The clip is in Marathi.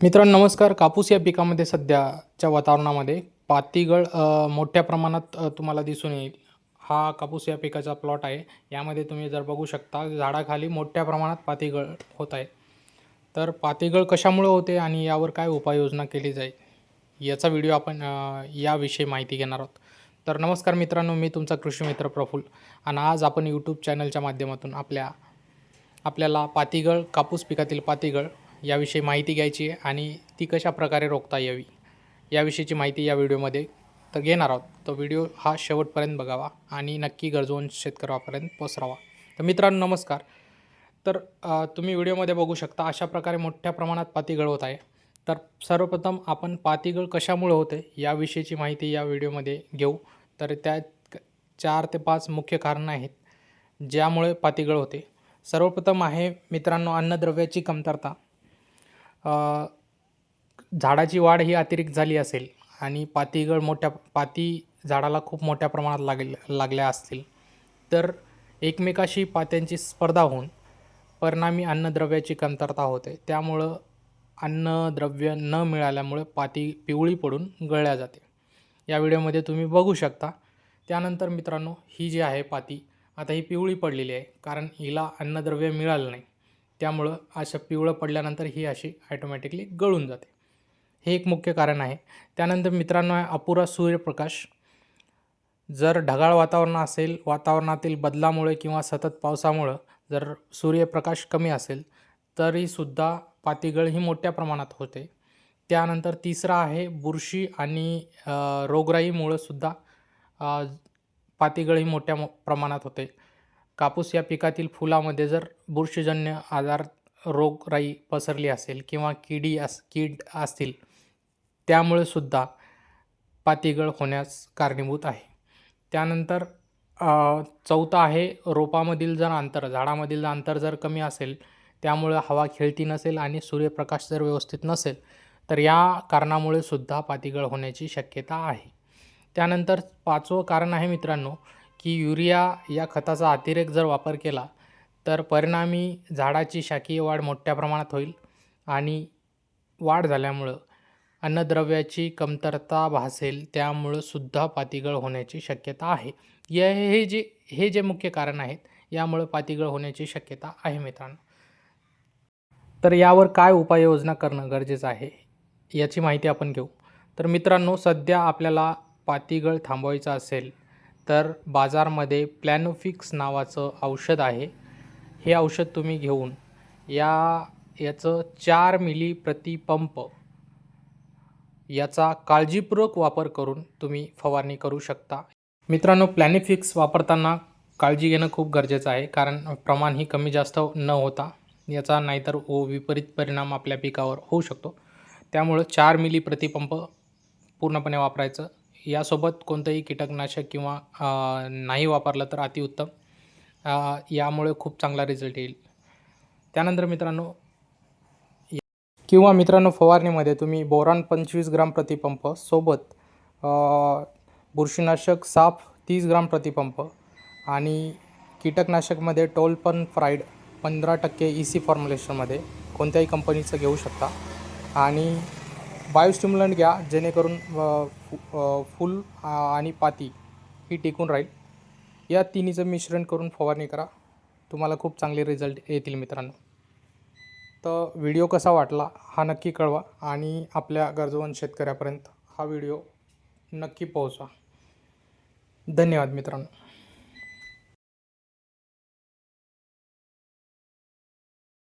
मित्रांनो नमस्कार. कापूस या पिकामध्ये सध्याच्या वातावरणामध्ये पातीगळ मोठ्या प्रमाणात तुम्हाला दिसून येईल. हा कापूस या पिकाचा प्लॉट आहे. यामध्ये तुम्ही जर बघू शकता झाडाखाली मोठ्या प्रमाणात पातीगळ होत आहे. तर पातीगळ कशामुळे होते आणि यावर काय उपाययोजना केली जाईल याचा व्हिडिओ आपण याविषयी माहिती घेणार आहोत. तर नमस्कार मित्रांनो मी तुमचा कृषी मित्र प्रफुल्ल. आणि आज आपण यूट्यूब चॅनलच्या माध्यमातून आपल्या आपल्याला पातीगळ कापूस पिकातील पातीगळ याविषयी माहिती घ्यायची आहे आणि ती कशा प्रकारे रोखता यावी याविषयीची माहिती या व्हिडिओमध्ये तर घेणार आहोत. तो व्हिडिओ हा शेवटपर्यंत बघावा आणि नक्की गरजवून शेतकऱ्यापर्यंत पसरावा तर मित्रांनो नमस्कार. तर तुम्ही व्हिडिओमध्ये बघू शकता अशा प्रकारे मोठ्या प्रमाणात पातीगळ होत आहे. तर सर्वप्रथम आपण पातीगळ कशामुळे होते याविषयीची माहिती या व्हिडिओमध्ये घेऊ. तर त्या चार ते पाच मुख्य कारणं आहेत ज्यामुळे पातीगळ होते. सर्वप्रथम आहे मित्रांनो अन्नद्रव्याची कमतरता. झाडाची वाढ ही अतिरिक्त झाली असेल आणि पातीगळ मोठ्या पाती झाडाला खूप मोठ्या प्रमाणात लागेल लागल्या असतील तर एकमेकाशी पात्यांची स्पर्धा होऊन परिणामी अन्नद्रव्याची कमतरता होते. त्यामुळं अन्नद्रव्य न मिळाल्यामुळे पाती पिवळी पडून गळल्या जाते. या व्हिडिओमध्ये तुम्ही बघू शकता. त्यानंतर मित्रांनो ही जी आहे पाती आता ही पिवळी पडलेली आहे कारण हिला अन्नद्रव्य मिळालं नाही. त्यामुळं अशा पिवळं पडल्यानंतर ही अशी ॲटोमॅटिकली गळून जाते. हे एक मुख्य कारण आहे. त्यानंतर मित्रांनो आहे अपुरा सूर्यप्रकाश. जर ढगाळ वातावरण असेल वातावरणातील बदलामुळे किंवा सतत पावसामुळं जर सूर्यप्रकाश कमी असेल तरीसुद्धा पातीगळ ही मोठ्या प्रमाणात होते. त्यानंतर तिसरा आहे बुरशी आणि रोगराईमुळं सुद्धा पातीगळ ही मोठ्या प्रमाणात होते. कापूस या पिकातील फुलामध्ये जर बुरशीजन्य आजार रोगराई पसरली असेल किंवा किडी अस कीड असतील त्यामुळे सुद्धा पातीगळ होण्यास कारणीभूत आहे. त्यानंतर चौथा आहे रोपामधील जर अंतर झाडामधील अंतर जर कमी असेल त्यामुळं हवा खेळती नसेल आणि सूर्यप्रकाश जर व्यवस्थित नसेल तर या कारणामुळे सुद्धा पातीगळ होण्याची शक्यता आहे. त्यानंतर पाचवं कारण आहे मित्रांनो की युरिया या खताचा अतिरेक जर वापर केला तर परिणामी झाडाची शाकीय वाढ मोठ्या प्रमाणात होईल आणि वाढ झाल्यामुळं अन्नद्रव्याची कमतरता भासेल त्यामुळं सुद्धा पातीगळ होण्याची शक्यता आहे. या हे जे हे जे मुख्य कारण आहेत यामुळं पातीगळ होण्याची शक्यता आहे मित्रांनो. तर यावर काय उपाययोजना करणं गरजेचं आहे याची माहिती आपण घेऊ. तर मित्रांनो सध्या आपल्याला पातीगळ थांबवायचा असेल तर बाजारमध्ये प्लॅनोफिक्स नावाचं औषध आहे. हे औषध तुम्ही घेऊन या याचं चार मिली प्रतिपंप याचा काळजीपूर्वक वापर करून तुम्ही फवारणी करू शकता. मित्रांनो प्लॅनिफिक्स वापरताना काळजी घेणं खूप गरजेचं आहे कारण प्रमाण ही कमी जास्त न होता याचा नाहीतर ओ विपरीत परिणाम आपल्या पिकावर होऊ शकतो. त्यामुळं चार मिली प्रतिपंप पूर्णपणे वापरायचं. यासोबत कोणतंही कीटकनाशक किंवा नाही वापरलं तर अतिउत्तम. यामुळे खूप चांगला रिझल्ट येईल. त्यानंतर मित्रांनो किंवा मित्रांनो फवारणीमध्ये तुम्ही बोरान पंचवीस ग्राम प्रतिपंप सोबत बुरशीनाशक साफ तीस ग्राम प्रतिपंप आणि कीटकनाशकमध्ये टोलपन फ्राईड पंधरा टक्के ई सी फॉर्म्युलेशनमध्ये कोणत्याही कंपनीचं घेऊ शकता. आणि बायोस्टिम्युलंट घ्या जेणेकरून फु- फुल आणि पाती ही टिकून राहील. या तिन्हीचं मिश्रण करून फवारणी करा. तुम्हाला खूप चांगले रिझल्ट येतील मित्रांनो. तर व्हिडिओ कसा वाटला हा नक्की कळवा आणि आपल्या गरजवंत शेतकऱ्यापर्यंत हा व्हिडिओ नक्की पोहोचवा. धन्यवाद मित्रांनो.